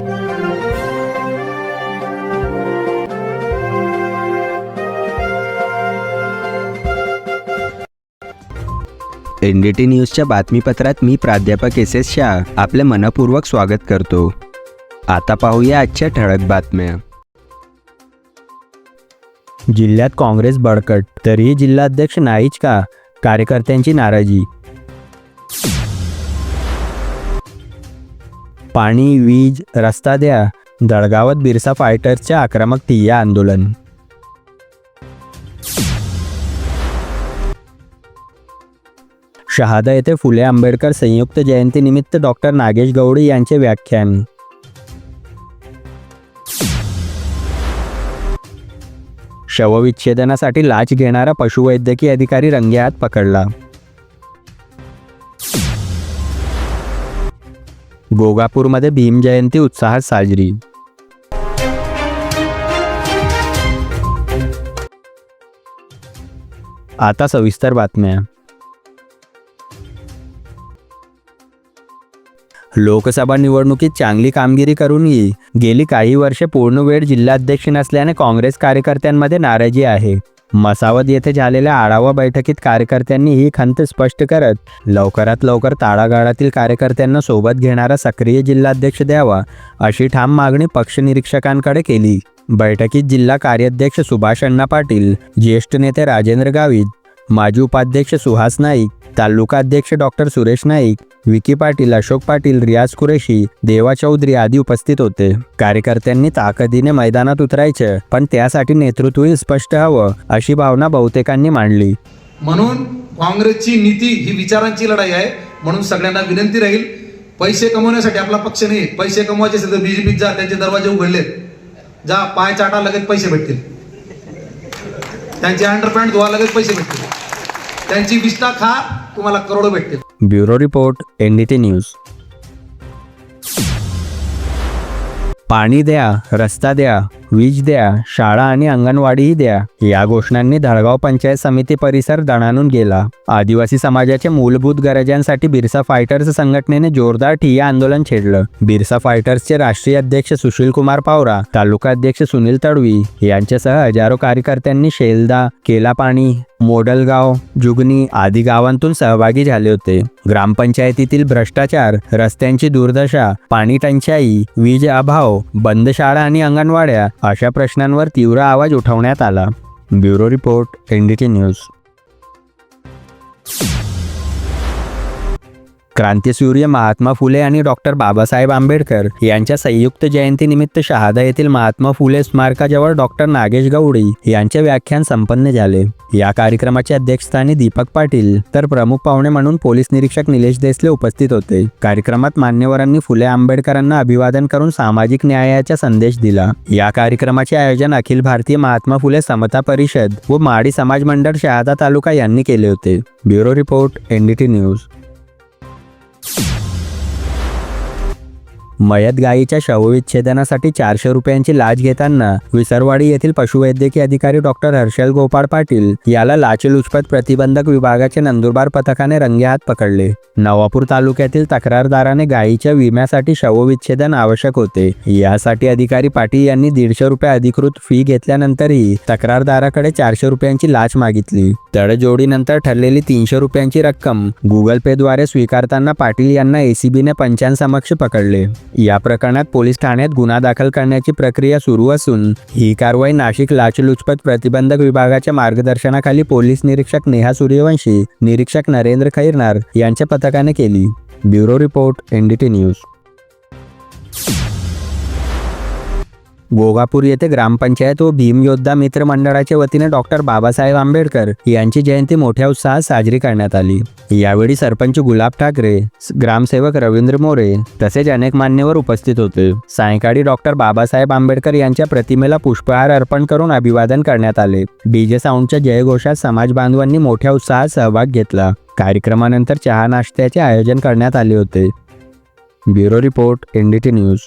N D T न्यूजच्या बातमीपत्रात मी प्राध्यापक S S Shah आपले मनपूर्वक स्वागत करतो. आता पाहूया आजच्या ठळक बातम्या. जिल्ह्यात काँग्रेस बळकट तरीही जिल्हाध्यक्ष नाहीच का? कार्यकर्त्यांची नाराजी. पाणी वीज रस्ता द्या. दळगावात बिरसा फायटर्सच्या आक्रमक ठिय्या आंदोलन. शहादा येथे फुले आंबेडकर संयुक्त जयंतीनिमित्त डॉक्टर नागेश गौडे यांचे व्याख्यान. शवविच्छेदनासाठी लाच घेणारा पशुवैद्यकीय अधिकारी रंगेहात पकडला. गोगापूरमध्ये भीम जयंती उत्साहात साजरी. आता सविस्तर बातम्या. लोकसभा निवडणुकीत चांगली कामगिरी करूनही गेली काही वर्षे पूर्ण वेळ जिल्हाध्यक्ष नसल्याने काँग्रेस कार्यकर्त्यांमध्ये नाराजी आहे. मसावत येथे झालेल्या आढावा बैठकीत कार्यकर्त्यांनी ही खंत स्पष्ट करत लवकरात लवकर ताळागाळातील कार्यकर्त्यांना सोबत घेणारा सक्रिय जिल्हाध्यक्ष द्यावा अशी ठाम मागणी पक्षनिरीक्षकांकडे केली. बैठकीत जिल्हा कार्याध्यक्ष सुभाष अण्णा पाटील ज्येष्ठ नेते राजेंद्र गावित माजी उपाध्यक्ष सुहास नाईक तालुकाध्यक्ष डॉक्टर सुरेश नाईक विकी पाटील अशोक पाटील रियाज कुरेशी देवा चौधरी आदी उपस्थित होते. कार्यकर्त्यांनी ताकदीने मैदानात उतरायचं पण त्यासाठी नेतृत्वही स्पष्ट हवं अशी भावना बहुतेकांनी मांडली. म्हणून काँग्रेसची नीती ही विचारांची लढाई आहे म्हणून सगळ्यांना विनंती राहील पैसे कमवण्यासाठी आपला पक्ष नाही पैसे कमवायचे असेल तर बीजेपीत जा त्यांचे दरवाजे उघडलेत. जा पाय चाटा लगेच पैसे भेटतील. त्यांचे अंडरपॅन्ट धुवा लगेच पैसे भेटतील. त्यांची विष्ठा खा तुम्हाला करोडो भेटतील. Bureau report NDT news. पाणी द्या रस्ता द्या वीज द्या शाळा आणि अंगणवाडीही द्या या घोषणांनी धडगाव पंचायत समिती परिसर दणानून गेला. आदिवासी समाजाच्या मूलभूत गरजांसाठी बिरसा फायटर्स संघटनेने जोरदार ठिय्या आंदोलन छेडलं. बिरसा फायटर्सचे राष्ट्रीय अध्यक्ष सुशील कुमार पावरा तालुका अध्यक्ष सुनील तडवी यांच्यासह हजारो कार्यकर्त्यांनी शेलदा केलापाणी मोडलगाव जुगनी आदी गावांतून सहभागी झाले होते. ग्रामपंचायतीतील भ्रष्टाचार रस्त्यांची दुर्दशा पाणी टंचाई वीज अभाव बंद शाळा आणि अंगणवाड्या अशा प्रश्नांवर तीव्र आवाज उठवण्यात आला. Bureau report NDT news. क्रांतीसूर्य महात्मा फुले आणि डॉक्टर बाबासाहेब आंबेडकर यांच्या संयुक्त जयंतीनिमित्त शहादा येथील महात्मा फुले स्मारकाजवळ डॉक्टर नागेश गौडी यांचे व्याख्यान संपन्न झाले. या कार्यक्रमाचे अध्यक्षस्थानी दीपक पाटील तर प्रमुख पाहुणे म्हणून पोलीस निरीक्षक निलेश देसले उपस्थित होते. कार्यक्रमात मान्यवरांनी फुले आंबेडकरांना अभिवादन करून सामाजिक न्यायाचा संदेश दिला. या कार्यक्रमाचे आयोजन अखिल भारतीय महात्मा फुले समता परिषद व माडी समाज मंडळ शहादा तालुका यांनी केले होते. Bureau report NDT news. you मयत गायीच्या शवविच्छेदनासाठी चारशे रुपयांची लाच घेताना विसरवाडी येथील पशुवैद्यकीय अधिकारी डॉक्टर हर्षल गोपाळ पाटील याला लाचलुचपत प्रतिबंधक विभागाचे नंदुरबार पथकाने रंगेहात पकडले. नवापूर तालुक्यातील तक्रारदाराने गायीच्या विम्यासाठी शवविच्छेदन आवश्यक होते. यासाठी अधिकारी पाटील यांनी दीडशे रुपये अधिकृत फी घेतल्यानंतरही तक्रारदाराकडे चारशे रुपयांची लाच मागितली. तडजोडीनंतर ठरलेली तीनशे रुपयांची रक्कम गुगल पेद्वारे स्वीकारताना पाटील यांना एसीबीने पंचांसमक्ष पकडले. या प्रकरणात पोलीस ठाण्यात गुन्हा दाखल करण्याची प्रक्रिया सुरू असून ही कारवाई नाशिक लाचलुचपत प्रतिबंधक विभागाच्या मार्गदर्शनाखाली पोलीस निरीक्षक नेहा सूर्यवंशी निरीक्षक नरेंद्र खैरनार यांच्या पथकाने केली. Bureau report NDT news. Gogapur येथे ग्रामपंचायत व भीम योद्धा मित्र मंडळाच्या वतीने डॉक्टर बाबासाहेब आंबेडकर यांची जयंती मोठ्या उत्साहात साजरी करण्यात आली. यावेळी सरपंच गुलाब ठाकरे ग्रामसेवक रवींद्र मोरे तसेच अनेक मान्यवर उपस्थित होते. सायंकाळी डॉक्टर बाबासाहेब आंबेडकर यांच्या प्रतिमेला पुष्पहार अर्पण करून अभिवादन करण्यात आले. डीजे साऊंडच्या जयघोषात समाज बांधवांनी मोठ्या उत्साहात सहभाग घेतला. कार्यक्रमानंतर चहा नाश्त्याचे आयोजन करण्यात आले होते. Bureau report NDT news.